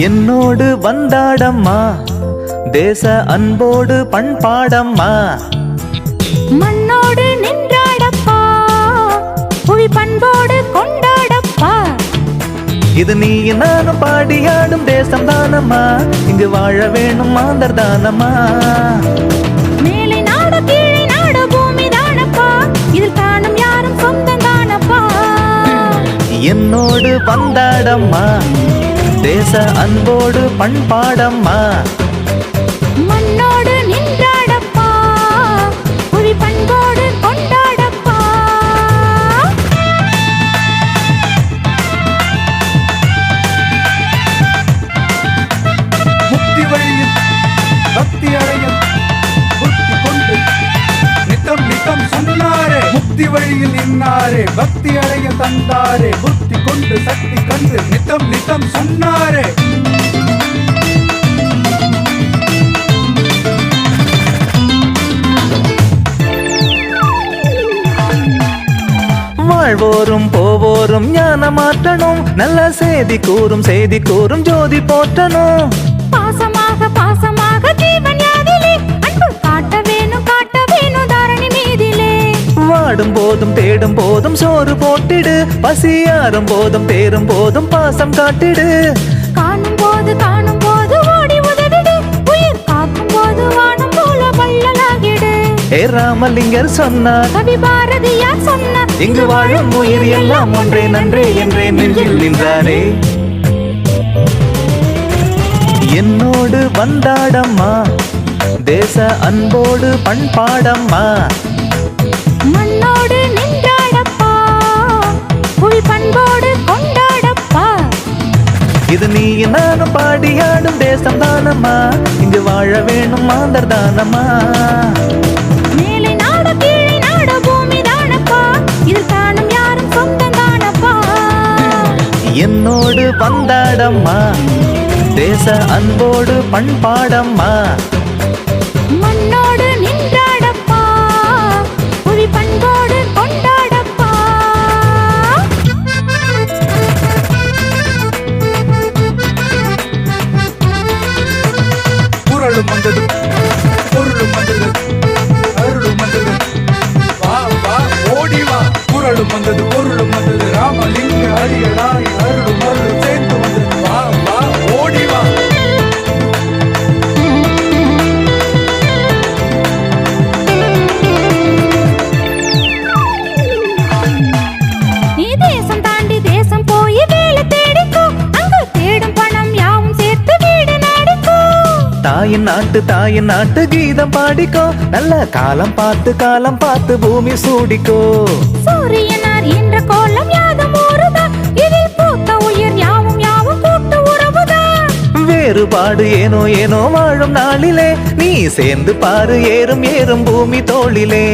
என்னோடு வந்தாடம்மா. தேச அன்போடு பண்பாடம்மா. மண்ணோடு நின்றாடப்பா. புவி பண்போடு கொண்டாடப்பா. இது நீ நானும் பாடியாடும் தேசம் தானம்மா இங்கு வாழ வேணும் மாந்தர் தானம்மா மேலை நாடு கீழே நாடு பூமி தானப்பா. இதில் காணும் யாரும் சொந்தம் தானப்பா. என்னோடு வந்தாடம்மா. தேச அன்போடு பண்பாடம்மா. மண்ணோடு நின்றாடப்பா. புவி பண்போடு கொண்டாடப்பா. முக்தி வழியில் பக்தி அடைய முக்தி வழியில் நின்னாரே பக்தி அடைய தந்தாரே புத்தி கொண்டு சக்தி கண்டு நித்தம் நித்தம் சொன்னாரே. வாழ்வோரும் போவோரும் ஞான மாற்றணும். நல்ல செய்தி கூறும் செய்தி கூறும் ஜோதி போற்றணும். பாசமாக பாசமாக போதும் தேடும் போதும் சோறு போட்டிடு. பசியாறும் போதும் தேரும் போதும் பாசம் காட்டிடு. காணும் போது காணும் போது ஓடி உதவிடு உயிர் காக்கும் போது வானம் போல வள்ளலாகிடு. ஏ ராமலிங்கர் சொன்னார் கவி பாரதியார் சொன்ன இங்கு வாழும் உயிர் எல்லாம் ஒன்றே நன்றே என்றே நெஞ்சில் நின்றாரே. என்னோடு வந்தாடம்மா தேச அன்போடு பண்பாடம்மா. இது நீ நானும் பாடியாடும் தேசம் தானம்மா இங்கு வாழ வேணும் மாந்தர் தானம்மா என்னோடு வந்தாடம்மா தேச அன்போடு பண்பாடம்மா. மண்ணோடு தாயின் நாட்டு தாயின் நாட்டு கீதம் பாடிக்கோ. நல்ல காலம் பார்த்து காலம் பார்த்து பூமி சூடிக்கோ. சூரியனார் என்ற கோலம் யாதும் இதில் பூத்த உயிர் யாவும் யாவும் கூட்டு உறவுதான் வேறுபாடு ஏனோ ஏனோ வாழும் நாளிலே. நீ சேர்ந்து பாரு ஏறும் ஏறும் பூமி தோளிலே.